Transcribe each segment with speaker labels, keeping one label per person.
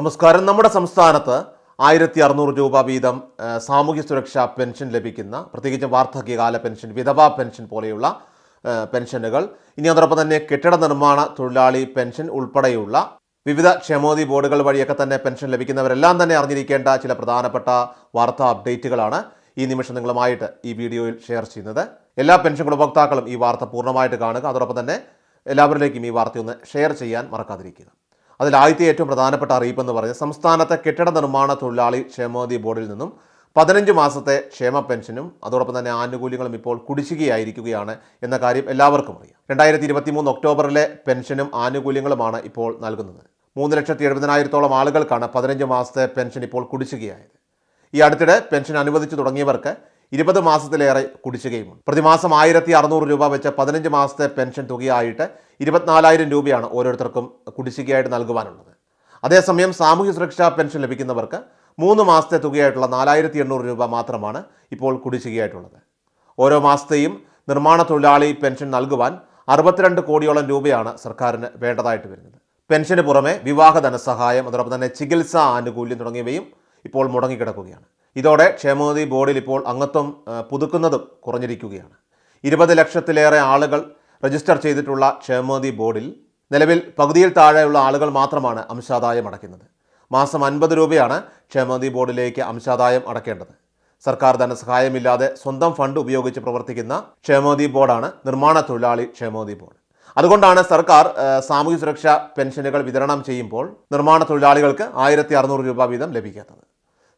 Speaker 1: നമസ്കാരം. നമ്മുടെ സംസ്ഥാനത്ത് ആയിരത്തി അറുന്നൂറ് രൂപ വീതം സാമൂഹ്യ സുരക്ഷാ പെൻഷൻ ലഭിക്കുന്ന പ്രത്യേകിച്ച് വാർദ്ധക്യകാല പെൻഷൻ വിധവാ പെൻഷൻ പോലെയുള്ള പെൻഷനുകൾ. ഇനി അതോടൊപ്പം തന്നെ കെട്ടിട നിർമ്മാണ തൊഴിലാളി പെൻഷൻ ഉൾപ്പെടെയുള്ള വിവിധ ക്ഷേമോദി ബോർഡുകൾ വഴിയൊക്കെ തന്നെ പെൻഷൻ ലഭിക്കുന്നവരെല്ലാം തന്നെ അറിഞ്ഞിരിക്കേണ്ട ചില പ്രധാനപ്പെട്ട വാർത്താ അപ്ഡേറ്റുകളാണ് ഈ നിമിഷം നിങ്ങളുമായിട്ട് ഈ വീഡിയോയിൽ ഷെയർ ചെയ്യുന്നത്. എല്ലാ പെൻഷൻ ഗുണഭോക്താക്കളും ഈ വാർത്ത പൂർണമായിട്ട് കാണുക. അതോടൊപ്പം തന്നെ എല്ലാവരിലേക്കും ഈ വാർത്തയൊന്ന് ഷെയർ ചെയ്യാൻ മറക്കാതിരിക്കുക. അതിൽ ആദ്യത്തെ ഏറ്റവും പ്രധാനപ്പെട്ട അറിയിപ്പ് എന്ന് പറഞ്ഞാൽ സംസ്ഥാനത്തെ കെട്ടിട നിർമ്മാണ തൊഴിലാളി ക്ഷേമോദി ബോർഡിൽ നിന്നും പതിനഞ്ച് മാസത്തെ ക്ഷേമ പെൻഷനും അതോടൊപ്പം തന്നെ ആനുകൂല്യങ്ങളും ഇപ്പോൾ കുടിശ്ശികയായിരിക്കുകയാണ് എന്ന കാര്യം എല്ലാവർക്കും അറിയാം. രണ്ടായിരത്തി ഇരുപത്തി മൂന്ന് ഒക്ടോബറിലെ പെൻഷനും ആനുകൂല്യങ്ങളുമാണ് ഇപ്പോൾ നൽകുന്നത്. മൂന്ന് ലക്ഷത്തി എഴുപതിനായിരത്തോളം ആളുകൾക്കാണ് പതിനഞ്ച് മാസത്തെ പെൻഷൻ ഇപ്പോൾ കുടിശ്ശികയായത്. ഈ അടുത്തിടെ പെൻഷൻ അനുവദിച്ചു തുടങ്ങിയവർക്ക് ഇരുപത് മാസത്തിലേറെ കുടിശ്ശികയുമുണ്ട്. പ്രതിമാസം ആയിരത്തി അറുന്നൂറ് രൂപ വെച്ച പതിനഞ്ച് മാസത്തെ പെൻഷൻ തുകയായിട്ട് ഇരുപത്തിനാലായിരം രൂപയാണ് ഓരോരുത്തർക്കും കുടിശ്ശികയായിട്ട് നൽകുവാനുള്ളത്. അതേസമയം സാമൂഹ്യ സുരക്ഷാ പെൻഷൻ ലഭിക്കുന്നവർക്ക് മൂന്ന് മാസത്തെ തുകയായിട്ടുള്ള നാലായിരത്തി എണ്ണൂറ് രൂപ മാത്രമാണ് ഇപ്പോൾ കുടിശ്ശികയായിട്ടുള്ളത്. ഓരോ മാസത്തെയും നിർമ്മാണ തൊഴിലാളി പെൻഷൻ നൽകുവാൻ അറുപത്തിരണ്ട് കോടിയോളം രൂപയാണ് സർക്കാരിന് വേണ്ടതായിട്ട് വരുന്നത്. പെൻഷന് പുറമെ വിവാഹ ധനസഹായം അതോടൊപ്പം തന്നെ ചികിത്സാ ആനുകൂല്യം തുടങ്ങിയവയും ഇപ്പോൾ മുടങ്ങിക്കിടക്കുകയാണ്. ഇതോടെ ക്ഷേമനിധി ബോർഡിൽ ഇപ്പോൾ അംഗത്വം പുതുക്കുന്നതും കുറഞ്ഞിരിക്കുകയാണ്. ഇരുപത് ലക്ഷത്തിലേറെ ആളുകൾ രജിസ്റ്റർ ചെയ്തിട്ടുള്ള ക്ഷേമനിധി ബോർഡിൽ നിലവിൽ പകുതിയിൽ താഴെയുള്ള ആളുകൾ മാത്രമാണ് അംശാദായം അടയ്ക്കുന്നത്. മാസം അൻപത് രൂപയാണ് ക്ഷേമനിധി ബോർഡിലേക്ക് അംശാദായം അടക്കേണ്ടത് സർക്കാർ ധനസഹായമില്ലാതെ സ്വന്തം ഫണ്ട് ഉപയോഗിച്ച് പ്രവർത്തിക്കുന്ന ക്ഷേമനിധി ബോർഡാണ് നിർമ്മാണ തൊഴിലാളി ക്ഷേമനിധി ബോർഡ്. അതുകൊണ്ടാണ് സർക്കാർ സാമൂഹ്യ സുരക്ഷാ പെൻഷനുകൾ വിതരണം ചെയ്യുമ്പോൾ നിർമ്മാണ തൊഴിലാളികൾക്ക് ആയിരത്തി രൂപ വീതം ലഭിക്കാത്തത്.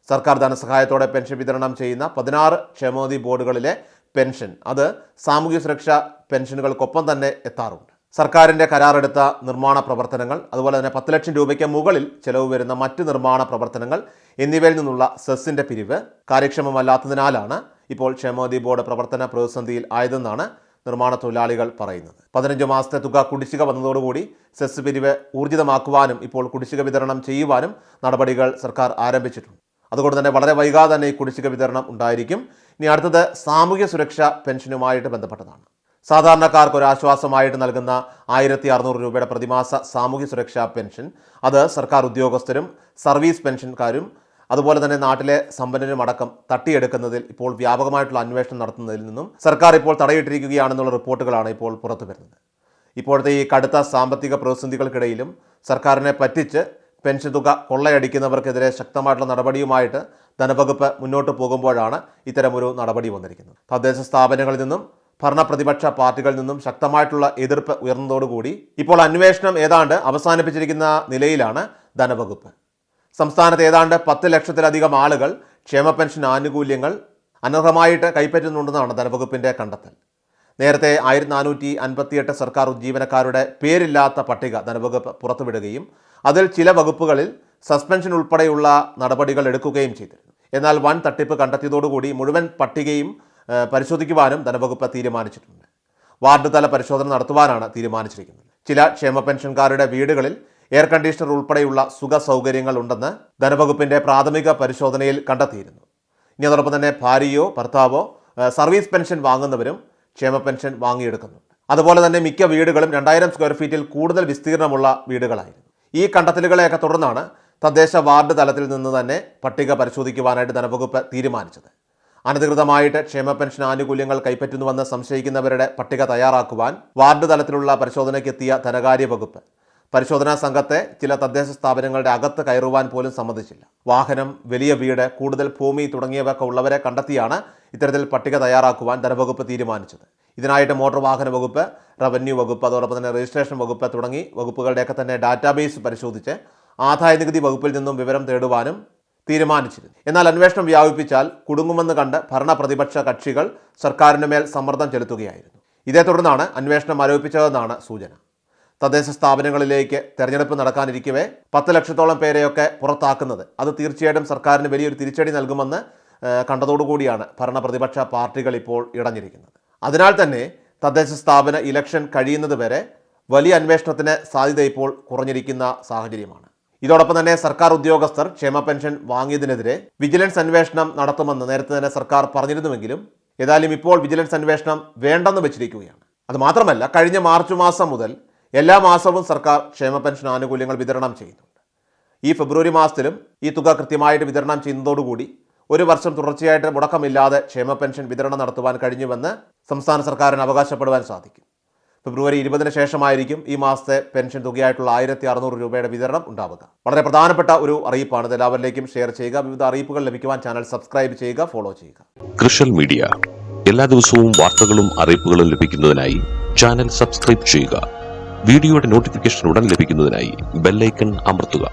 Speaker 1: സർക്കാർ ധനസഹായത്തോടെ പെൻഷൻ വിതരണം ചെയ്യുന്ന പതിനാറ് ക്ഷേമോദി ബോർഡുകളിലെ പെൻഷൻ. അത് സാമൂഹ്യ സുരക്ഷാ പെൻഷനുകൾക്കൊപ്പം തന്നെ എത്താറുണ്ട്. സർക്കാരിന്റെ കരാറെടുത്ത നിർമ്മാണ പ്രവർത്തനങ്ങൾ അതുപോലെ തന്നെ പത്ത് ലക്ഷം രൂപയ്ക്ക് മുകളിൽ ചെലവ് വരുന്ന മറ്റ് നിർമ്മാണ പ്രവർത്തനങ്ങൾ എന്നിവയിൽ നിന്നുള്ള സെസ്സിന്റെ പിരിവ് കാര്യക്ഷമമല്ലാത്തതിനാലാണ് ഇപ്പോൾ ക്ഷേമോദി ബോർഡ് പ്രവർത്തന പ്രതിസന്ധിയിൽ ആയതെന്നാണ് നിർമ്മാണ തൊഴിലാളികൾ പറയുന്നത്. പതിനഞ്ച് മാസത്തെ തുക കുടിശ്ശിക വന്നതോടുകൂടി സെസ് പിരിവ് ഊർജിതമാക്കുവാനും ഇപ്പോൾ കുടിശ്ശിക വിതരണം ചെയ്യുവാനും നടപടികൾ സർക്കാർ ആരംഭിച്ചിട്ടുണ്ട്. അതുകൊണ്ട് തന്നെ വളരെ വൈകാതെ തന്നെ ഈ കുടിശ്ശിക വിതരണം ഉണ്ടായിരിക്കും. ഇനി അടുത്തത് സാമൂഹ്യ സുരക്ഷാ പെൻഷനുമായിട്ട് ബന്ധപ്പെട്ടതാണ്. സാധാരണക്കാർക്ക് ഒരു ആശ്വാസമായിട്ട് നൽകുന്ന ആയിരത്തി അറുന്നൂറ് രൂപയുടെ പ്രതിമാസ സാമൂഹ്യ സുരക്ഷാ പെൻഷൻ. അത് സർക്കാർ ഉദ്യോഗസ്ഥരും സർവീസ് പെൻഷൻകാരും അതുപോലെ തന്നെ നാട്ടിലെ സമ്പന്നരും അടക്കം തട്ടിയെടുക്കുന്നതിൽ ഇപ്പോൾ വ്യാപകമായിട്ടുള്ള അന്വേഷണം നടത്തുന്നതിൽ നിന്നും സർക്കാർ ഇപ്പോൾ തടയിട്ടിരിക്കുകയാണെന്നുള്ള റിപ്പോർട്ടുകളാണ് ഇപ്പോൾ പുറത്തു വരുന്നത് ഇപ്പോഴത്തെ ഈ കടുത്ത സാമ്പത്തിക പ്രതിസന്ധികൾക്കിടയിലും സർക്കാരിനെ പറ്റിച്ച് പെൻഷൻ തുക കൊള്ളയടിക്കുന്നവർക്കെതിരെ ശക്തമായിട്ടുള്ള നടപടിയുമായിട്ട് ധനവകുപ്പ് മുന്നോട്ട് പോകുമ്പോഴാണ് ഇത്തരമൊരു നടപടി വന്നിരിക്കുന്നത്. തദ്ദേശ സ്ഥാപനങ്ങളിൽ നിന്നും ഭരണപ്രതിപക്ഷ പാർട്ടികളിൽ നിന്നും ശക്തമായിട്ടുള്ള എതിർപ്പ് ഉയർന്നതോടുകൂടി ഇപ്പോൾ അന്വേഷണം ഏതാണ്ട് അവസാനിപ്പിച്ചിരിക്കുന്ന നിലയിലാണ് ധനവകുപ്പ്. സംസ്ഥാനത്ത് ഏതാണ്ട് പത്ത് ലക്ഷത്തിലധികം ആളുകൾ ക്ഷേമ പെൻഷൻ ആനുകൂല്യങ്ങൾ അനർഹമായിട്ട് കൈപ്പറ്റുന്നുണ്ടെന്നാണ് ധനവകുപ്പിന്റെ കണ്ടെത്തൽ. നേരത്തെ ആയിരത്തി നാനൂറ്റി അൻപത്തിയെട്ട് സർക്കാർ ജീവനക്കാരുടെ പേരില്ലാത്ത പട്ടിക ധനവകുപ്പ് പുറത്തുവിടുകയും അതിൽ ചില വകുപ്പുകളിൽ സസ്പെൻഷൻ ഉൾപ്പെടെയുള്ള നടപടികൾ എടുക്കുകയും ചെയ്തിരുന്നു. എന്നാൽ വൻ തട്ടിപ്പ് കണ്ടെത്തിയതോടുകൂടി മുഴുവൻ പട്ടികയും പരിശോധിക്കുവാനും ധനവകുപ്പ് തീരുമാനിച്ചിട്ടുണ്ട്. വാർഡ് തല പരിശോധന നടത്തുവാനാണ് തീരുമാനിച്ചിരിക്കുന്നത്. ചില ക്ഷേമ പെൻഷൻകാരുടെ വീടുകളിൽ എയർ കണ്ടീഷണർ ഉൾപ്പെടെയുള്ള സുഖ സൗകര്യങ്ങൾ ഉണ്ടെന്ന് ധനവകുപ്പിന്റെ പ്രാഥമിക പരിശോധനയിൽ കണ്ടെത്തിയിരുന്നു. ഇനി അതോടൊപ്പം തന്നെ ഭാര്യയോ ഭർത്താവോ സർവീസ് പെൻഷൻ വാങ്ങുന്നവരും ക്ഷേമ പെൻഷൻ വാങ്ങിയെടുക്കുന്നുണ്ട്. അതുപോലെ തന്നെ മിക്ക വീടുകളും രണ്ടായിരം സ്ക്വയർ ഫീറ്റിൽ കൂടുതൽ വിസ്തീർണമുള്ള വീടുകളായിരുന്നു. ഈ കണ്ടെത്തലുകളെയൊക്കെ തുടർന്നാണ് തദ്ദേശ വാർഡ് തലത്തിൽ നിന്ന് തന്നെ പട്ടിക പരിശോധിക്കുവാനായിട്ട് ധനവകുപ്പ് തീരുമാനിച്ചത്. അനധികൃതമായിട്ട് ക്ഷേമ പെൻഷൻ ആനുകൂല്യങ്ങൾ കൈപ്പറ്റുന്നുവെന്ന് സംശയിക്കുന്നവരുടെ പട്ടിക തയ്യാറാക്കുവാൻ വാർഡ് തലത്തിലുള്ള പരിശോധനയ്ക്കെത്തിയ ധനകാര്യ വകുപ്പ്. പരിശോധനാ സംഘത്തെ ചില തദ്ദേശ സ്ഥാപനങ്ങളുടെ അകത്ത് കയറുവാൻ പോലും സമ്മതിച്ചില്ല. വാഹനം വലിയ വീട് കൂടുതൽ ഭൂമി തുടങ്ങിയവയൊക്കെ ഉള്ളവരെ കണ്ടെത്തിയാണ് ഇത്തരത്തിൽ പട്ടിക തയ്യാറാക്കുവാൻ ധനവകുപ്പ് തീരുമാനിച്ചത്. ഇതിനായിട്ട് മോട്ടോർ വാഹന വകുപ്പ് റവന്യൂ വകുപ്പ് അതോടൊപ്പം തന്നെ രജിസ്ട്രേഷൻ വകുപ്പ് തുടങ്ങി വകുപ്പുകളുടെയൊക്കെ തന്നെ ഡാറ്റാബേസ് പരിശോധിച്ച് ആദായ നികുതി വകുപ്പിൽ നിന്നും വിവരം തേടുവാനും തീരുമാനിച്ചിരുന്നു. എന്നാൽ അന്വേഷണം വ്യാപിപ്പിച്ചാൽ കുടുങ്ങുമെന്ന് കണ്ട് ഭരണപ്രതിപക്ഷ കക്ഷികൾ സർക്കാരിന് മേൽ സമ്മർദ്ദം ചെലുത്തുകയായിരുന്നു. ഇതേ തുടർന്നാണ് അന്വേഷണം ആരോപിച്ചതെന്നാണ് സൂചന. തദ്ദേശ സ്ഥാപനങ്ങളിലേക്ക് തെരഞ്ഞെടുപ്പ് നടക്കാനിരിക്കവേ പത്ത് ലക്ഷത്തോളം പേരെയൊക്കെ പുറത്താക്കുന്നത് അത് തീർച്ചയായിട്ടും സർക്കാരിന് വലിയൊരു തിരിച്ചടി നൽകുമെന്ന് കണ്ടതോടുകൂടിയാണ് ഭരണപ്രതിപക്ഷ പാർട്ടികൾ ഇപ്പോൾ ഇടഞ്ഞിരിക്കുന്നത്. അതിനാൽ തന്നെ തദ്ദേശ സ്ഥാപന ഇലക്ഷൻ കഴിയുന്നത് വരെ വലിയ അന്വേഷണത്തിന് സാധ്യത ഇപ്പോൾ കുറഞ്ഞിരിക്കുന്ന സാഹചര്യമാണ്. ഇതോടൊപ്പം തന്നെ സർക്കാർ ഉദ്യോഗസ്ഥർ ക്ഷേമ പെൻഷൻ വാങ്ങിയതിനെതിരെ വിജിലൻസ് അന്വേഷണം നടത്തുമെന്ന് നേരത്തെ തന്നെ സർക്കാർ പറഞ്ഞിരുന്നുവെങ്കിലും ഏതായാലും ഇപ്പോൾ വിജിലൻസ് അന്വേഷണം വേണ്ടെന്ന് വെച്ചിരിക്കുകയാണ്. അത് മാത്രമല്ല കഴിഞ്ഞ മാർച്ച് മാസം മുതൽ എല്ലാ മാസവും സർക്കാർ ക്ഷേമ പെൻഷൻ ആനുകൂല്യങ്ങൾ വിതരണം ചെയ്യുന്നുണ്ട്. ഈ ഫെബ്രുവരി മാസത്തിലും ഈ തുക കൃത്യമായിട്ട് വിതരണം ചെയ്യുന്നതോടുകൂടി ഒരു വർഷം തുടർച്ചയായിട്ട് മുടക്കമില്ലാതെ ക്ഷേമ പെൻഷൻ വിതരണം നടത്തുവാൻ കഴിഞ്ഞുവെന്ന് സംസ്ഥാന സർക്കാരിന് അവകാശപ്പെടുവാൻ സാധിക്കും. ഫെബ്രുവരി ഇരുപതിന് ശേഷമായിരിക്കും ഈ മാസത്തെ പെൻഷൻ തുകയായിട്ടുള്ള ആയിരത്തി അറുന്നൂറ് രൂപയുടെ വിതരണം ഉണ്ടാവുക. വളരെ പ്രധാനപ്പെട്ട ഒരു അറിയിപ്പാണ് എല്ലാവരിലേക്കും ഷെയർ ചെയ്യുക. വിവിധ അറിയിപ്പുകൾ ലഭിക്കുവാൻ ചാനൽ സബ്സ്ക്രൈബ് ചെയ്യുക ഫോളോ ചെയ്യുക.
Speaker 2: കൃഷൽ മീഡിയ. എല്ലാ ദിവസവും വാർത്തകളും അറിയിപ്പുകളും ലഭിക്കുന്നതിനായി ചാനൽ സബ്സ്ക്രൈബ് ചെയ്യുക. വീഡിയോയുടെ നോട്ടിഫിക്കേഷൻ ഉടൻ ലഭിക്കുന്നതിനായി ബെല്ലൈക്കൺ അമർത്തുക.